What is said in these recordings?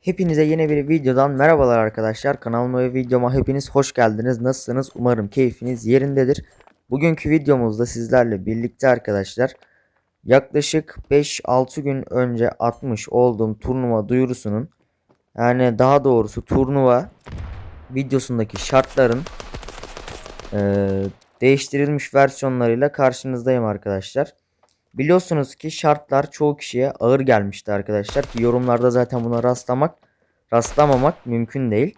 Hepinize yeni bir videodan merhabalar arkadaşlar. Kanalıma ve videoma hepiniz hoş geldiniz. Nasılsınız? Umarım keyfiniz yerindedir. Bugünkü videomuzda sizlerle birlikte arkadaşlar yaklaşık 5-6 gün önce atmış olduğum turnuva duyurusunun yani daha doğrusu turnuva videosundaki şartların eee, değiştirilmiş versiyonlarıyla karşınızdayım arkadaşlar. Biliyorsunuz ki şartlar çoğu kişiye ağır gelmişti arkadaşlar ki yorumlarda zaten buna rastlamak rastlamamak mümkün değil.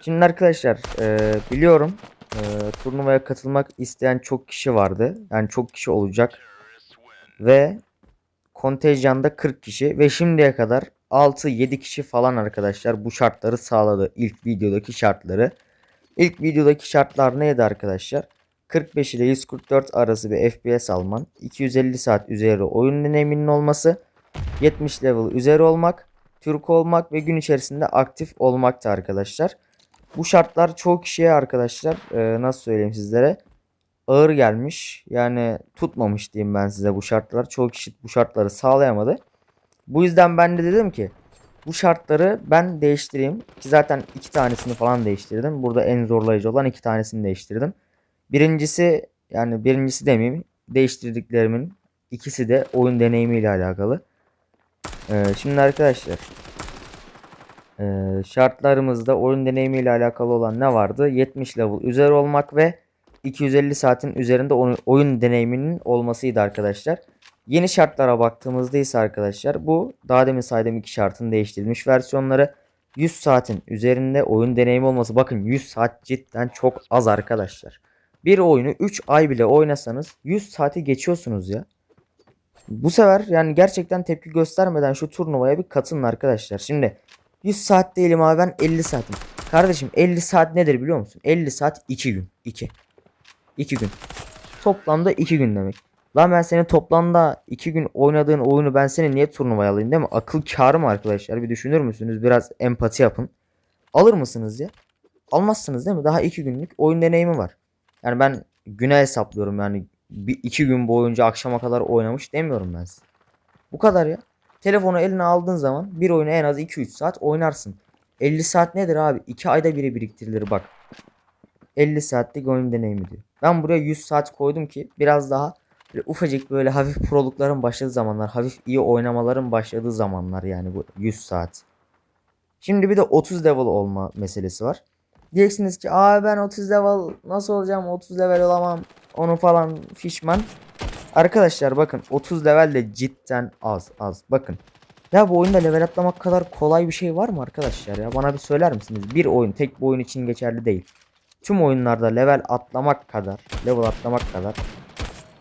Şimdi arkadaşlar eee, biliyorum eee, turnuvaya katılmak isteyen çok kişi vardı. Yani çok kişi olacak ve kontenjanda 40 kişi ve şimdiye kadar 6-7 kişi falan arkadaşlar bu şartları sağladı. İlk videodaki şartları. İlk videodaki şartlar neydi arkadaşlar? 45 ile 144 arası bir FPS alman, 250 saat üzeri oyun deneyiminin olması, 70 level üzeri olmak, Türk olmak ve gün içerisinde aktif olmaktı arkadaşlar. Bu şartlar çoğu kişiye arkadaşlar e, nasıl söyleyeyim sizlere ağır gelmiş. Yani tutmamış diyeyim ben size bu şartlar. Çoğu kişi bu şartları sağlayamadı. Bu yüzden ben de dedim ki bu şartları ben değiştireyim. Ki zaten iki tanesini falan değiştirdim. Burada en zorlayıcı olan iki tanesini değiştirdim. Birincisi yani birincisi demeyeyim değiştirdiklerimin ikisi de oyun deneyimiyle alakalı. Ee, şimdi arkadaşlar ee, şartlarımızda oyun deneyimiyle alakalı olan ne vardı? 70 level üzeri olmak ve 250 saatin üzerinde oyun deneyiminin olmasıydı arkadaşlar. Yeni şartlara baktığımızda ise arkadaşlar bu daha demin saydığım iki şartın değiştirilmiş versiyonları 100 saatin üzerinde oyun deneyimi olması. Bakın 100 saat cidden çok az arkadaşlar. Bir oyunu 3 ay bile oynasanız 100 saati geçiyorsunuz ya. Bu sefer yani gerçekten tepki göstermeden şu turnuvaya bir katılın arkadaşlar. Şimdi 100 saat değilim abi ben 50 saatim. Kardeşim 50 saat nedir biliyor musun? 50 saat 2 gün. 2. 2 gün. Toplamda 2 gün demek. Lan ben senin toplamda 2 gün oynadığın oyunu ben seni niye turnuvaya alayım değil mi? Akıl kârı mı arkadaşlar? Bir düşünür müsünüz? Biraz empati yapın. Alır mısınız ya? Almazsınız değil mi? Daha 2 günlük oyun deneyimi var. Yani ben güne hesaplıyorum yani. Bir, iki gün boyunca akşama kadar oynamış demiyorum ben size. Bu kadar ya. Telefonu eline aldığın zaman bir oyunu en az 2-3 saat oynarsın. 50 saat nedir abi? 2 ayda biri biriktirilir bak. 50 saatlik oyun deneyimi diyor. Ben buraya 100 saat koydum ki biraz daha böyle ufacık böyle hafif prolukların başladığı zamanlar, hafif iyi oynamaların başladığı zamanlar yani bu 100 saat. Şimdi bir de 30 level olma meselesi var. Diyeceksiniz ki aa ben 30 level nasıl olacağım 30 level olamam onu falan fişman. Arkadaşlar bakın 30 level de cidden az az bakın. Ya bu oyunda level atlamak kadar kolay bir şey var mı arkadaşlar ya? Bana bir söyler misiniz? Bir oyun tek bir oyun için geçerli değil. Tüm oyunlarda level atlamak kadar, level atlamak kadar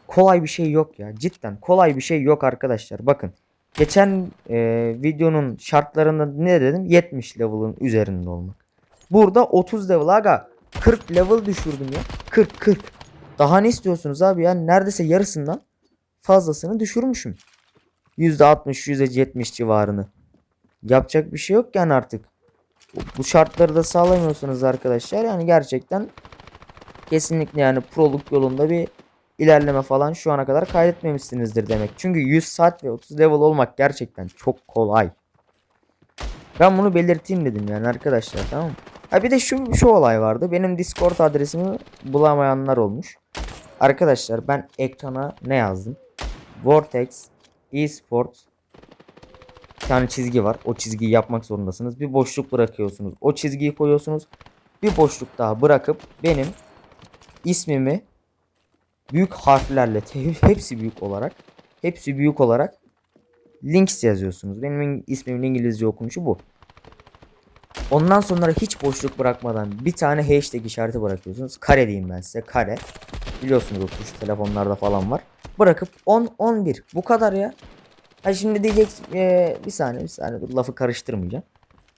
kolay bir şey yok ya. Cidden kolay bir şey yok arkadaşlar. Bakın geçen e, videonun şartlarında ne dedim? 70 level'ın üzerinde olmak. Burada 30 level aga 40 level düşürdüm ya. 40 40. Daha ne istiyorsunuz abi ya? Neredeyse yarısından fazlasını düşürmüşüm. %60 %70 civarını. Yapacak bir şey yok yani artık. Bu- şartları da sağlamıyorsunuz arkadaşlar. Yani gerçekten kesinlikle yani proluk yolunda bir ilerleme falan şu ana kadar kaydetmemişsinizdir demek. Çünkü 100 saat ve 30 level olmak gerçekten çok kolay. Ben bunu belirteyim dedim yani arkadaşlar tamam mı? Ha bir de şu şu olay vardı. Benim Discord adresimi bulamayanlar olmuş. Arkadaşlar ben ekrana ne yazdım? Vortex eSports bir tane çizgi var. O çizgiyi yapmak zorundasınız. Bir boşluk bırakıyorsunuz. O çizgiyi koyuyorsunuz. Bir boşluk daha bırakıp benim ismimi büyük harflerle hepsi büyük olarak hepsi büyük olarak links yazıyorsunuz. Benim ismimin İngilizce okunuşu bu. Ondan sonra hiç boşluk bırakmadan bir tane hashtag işareti bırakıyorsunuz. Kare diyeyim ben size. Kare. Biliyorsunuz o tuş telefonlarda falan var. Bırakıp 10 11. Bu kadar ya. Ha şimdi diyecek eee, bir saniye bir saniye dur lafı karıştırmayacağım.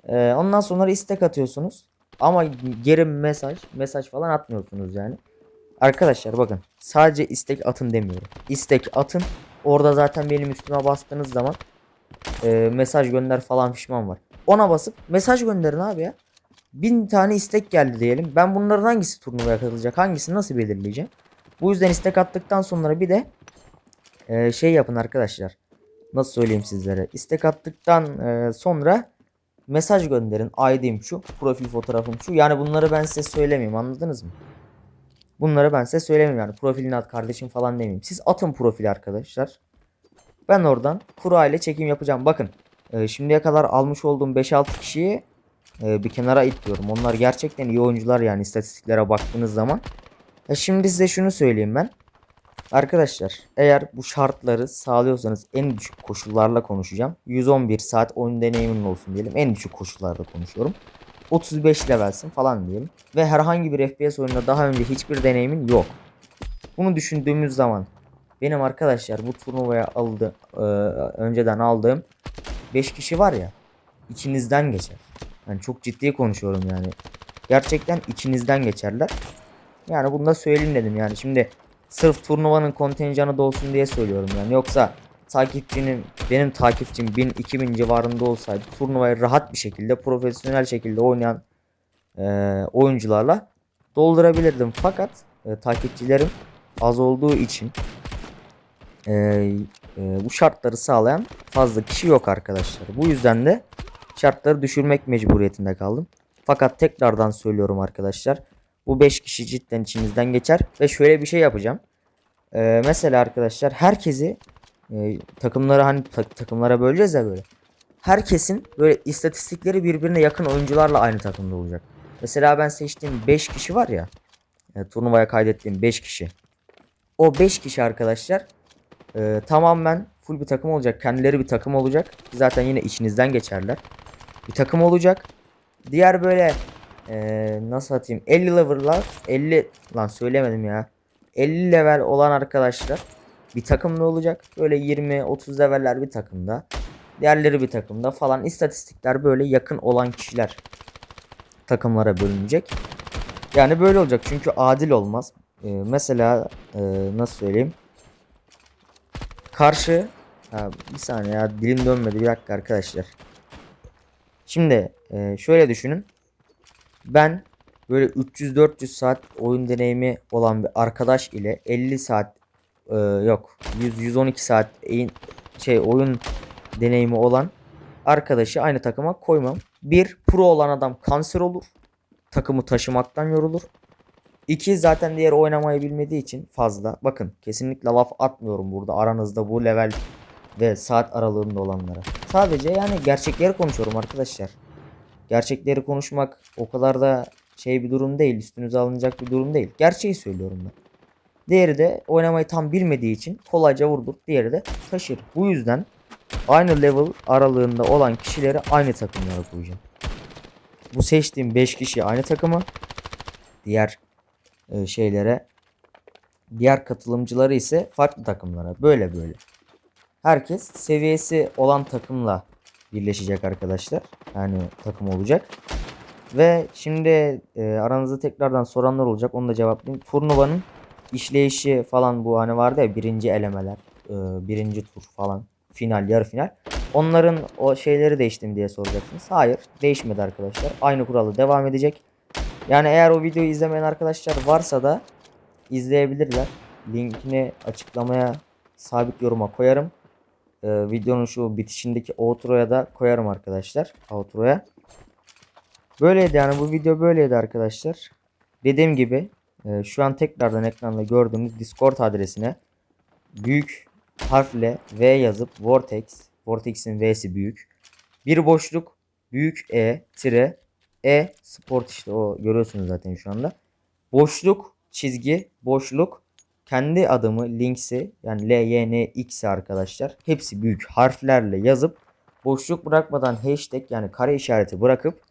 Eee, ondan sonra istek atıyorsunuz. Ama geri mesaj mesaj falan atmıyorsunuz yani. Arkadaşlar bakın sadece istek atın demiyorum. İstek atın. Orada zaten benim üstüme bastığınız zaman eee, mesaj gönder falan pişman var. Ona basıp mesaj gönderin abi ya. Bin tane istek geldi diyelim. Ben bunların hangisi turnuvaya katılacak? Hangisini nasıl belirleyeceğim? Bu yüzden istek attıktan sonra bir de eee, şey yapın arkadaşlar. Nasıl söyleyeyim sizlere? İstek attıktan eee, sonra mesaj gönderin. ID'm şu, profil fotoğrafım şu. Yani bunları ben size söylemeyeyim anladınız mı? Bunları ben size söylemeyeyim yani profilini at kardeşim falan demeyeyim. Siz atın profili arkadaşlar. Ben oradan kura ile çekim yapacağım. Bakın e, şimdiye kadar almış olduğum 5-6 kişiyi e, bir kenara itliyorum. Onlar gerçekten iyi oyuncular yani istatistiklere baktığınız zaman. E, şimdi size şunu söyleyeyim ben. Arkadaşlar eğer bu şartları sağlıyorsanız en düşük koşullarla konuşacağım. 111 saat oyun deneyimin olsun diyelim. En düşük koşullarda konuşuyorum. 35 levelsin falan diyelim. Ve herhangi bir FPS oyununda daha önce hiçbir deneyimin yok. Bunu düşündüğümüz zaman benim arkadaşlar bu turnuvaya aldı e, önceden aldığım 5 kişi var ya içinizden geçer. Yani çok ciddi konuşuyorum yani. Gerçekten içinizden geçerler. Yani bunu da söyleyeyim dedim yani. Şimdi sırf turnuvanın kontenjanı da olsun diye söylüyorum yani. Yoksa takipçinin benim takipçim 1000 2000 civarında olsaydı turnuvayı rahat bir şekilde profesyonel şekilde oynayan e, oyuncularla doldurabilirdim. Fakat e, takipçilerim az olduğu için e, e, bu şartları sağlayan fazla kişi yok arkadaşlar. Bu yüzden de şartları düşürmek mecburiyetinde kaldım. Fakat tekrardan söylüyorum arkadaşlar. Bu 5 kişi cidden içinizden geçer. Ve şöyle bir şey yapacağım. Ee, mesela arkadaşlar herkesi e, takımları hani ta- takımlara böleceğiz ya böyle. Herkesin böyle istatistikleri birbirine yakın oyuncularla aynı takımda olacak. Mesela ben seçtiğim 5 kişi var ya. e, turnuvaya kaydettiğim 5 kişi. O 5 kişi arkadaşlar e, tamamen full bir takım olacak. Kendileri bir takım olacak. Zaten yine içinizden geçerler. Bir takım olacak. Diğer böyle e, nasıl atayım 50 level'lar 50 lan söylemedim ya. 50 level olan arkadaşlar bir takımda olacak. Böyle 20-30 leveller bir takımda. Diğerleri bir takımda falan. İstatistikler böyle yakın olan kişiler takımlara bölünecek. Yani böyle olacak çünkü adil olmaz. Ee, mesela e, nasıl söyleyeyim? Karşı ha, bir saniye ya dilim dönmedi bir dakika arkadaşlar. Şimdi e, şöyle düşünün. Ben böyle 300-400 saat oyun deneyimi olan bir arkadaş ile 50 saat e, yok 100-112 saat eğin- şey oyun deneyimi olan arkadaşı aynı takıma koymam. Bir pro olan adam kanser olur. Takımı taşımaktan yorulur. İki zaten diğer oynamayı bilmediği için fazla. Bakın kesinlikle laf atmıyorum burada aranızda bu level ve saat aralığında olanlara. Sadece yani gerçekleri konuşuyorum arkadaşlar. Gerçekleri konuşmak o kadar da şey bir durum değil. Üstünüze alınacak bir durum değil. Gerçeği söylüyorum ben. Diğeri de oynamayı tam bilmediği için kolayca vurdur. Diğeri de taşır. Bu yüzden aynı level aralığında olan kişileri aynı takımlara koyacağım. Bu seçtiğim 5 kişi aynı takımı. Diğer e, şeylere diğer katılımcıları ise farklı takımlara. Böyle böyle. Herkes seviyesi olan takımla birleşecek arkadaşlar. Yani takım olacak. Ve şimdi e, aranızda tekrardan soranlar olacak. Onu da cevaplayayım. Turnuvanın işleyişi falan bu hani vardı ya birinci elemeler, e, birinci tur falan, final, yarı final. Onların o şeyleri değişti mi diye soracaksınız. Hayır, değişmedi arkadaşlar. Aynı kuralı devam edecek. Yani eğer o videoyu izlemeyen arkadaşlar varsa da izleyebilirler. Linkini açıklamaya sabit yoruma koyarım. Ee, videonun şu bitişindeki outro'ya da koyarım arkadaşlar. Outro'ya. Böyleydi yani bu video böyleydi arkadaşlar. Dediğim gibi e, şu an tekrardan ekranda gördüğünüz Discord adresine büyük harfle V yazıp Vortex, Vortex'in V'si büyük. Bir boşluk büyük E tire E sport işte o görüyorsunuz zaten şu anda. Boşluk çizgi boşluk kendi adımı linksi yani L Y N X arkadaşlar hepsi büyük harflerle yazıp boşluk bırakmadan hashtag yani kare işareti bırakıp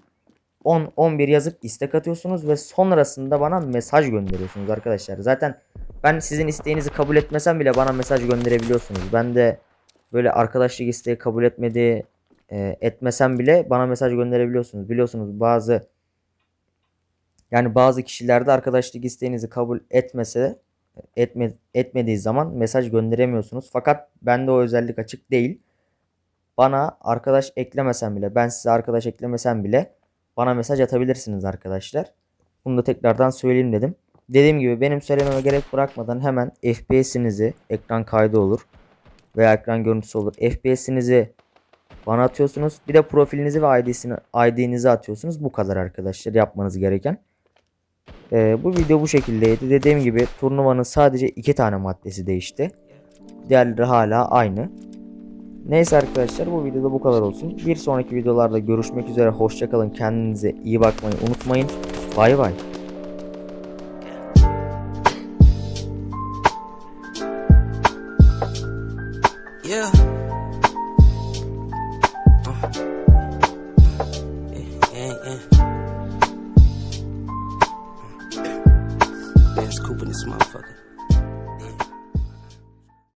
10 11 yazıp istek atıyorsunuz ve sonrasında bana mesaj gönderiyorsunuz arkadaşlar. Zaten ben sizin isteğinizi kabul etmesem bile bana mesaj gönderebiliyorsunuz. Ben de böyle arkadaşlık isteği kabul etmediği e, etmesem bile bana mesaj gönderebiliyorsunuz. Biliyorsunuz bazı yani bazı kişilerde arkadaşlık isteğinizi kabul etmese etme, etmediği zaman mesaj gönderemiyorsunuz. Fakat bende o özellik açık değil. Bana arkadaş eklemesem bile ben size arkadaş eklemesem bile bana mesaj atabilirsiniz arkadaşlar. Bunu da tekrardan söyleyeyim dedim. Dediğim gibi benim söylememe gerek bırakmadan hemen FPS'inizi ekran kaydı olur veya ekran görüntüsü olur. FPS'inizi bana atıyorsunuz. Bir de profilinizi ve ID'sini, ID'nizi atıyorsunuz. Bu kadar arkadaşlar yapmanız gereken. Ee, bu video bu şekildeydi. Dediğim gibi turnuvanın sadece iki tane maddesi değişti. Diğerleri hala aynı. Neyse arkadaşlar bu videoda bu kadar olsun. Bir sonraki videolarda görüşmek üzere. Hoşçakalın. Kendinize iyi bakmayı unutmayın. Bay bay.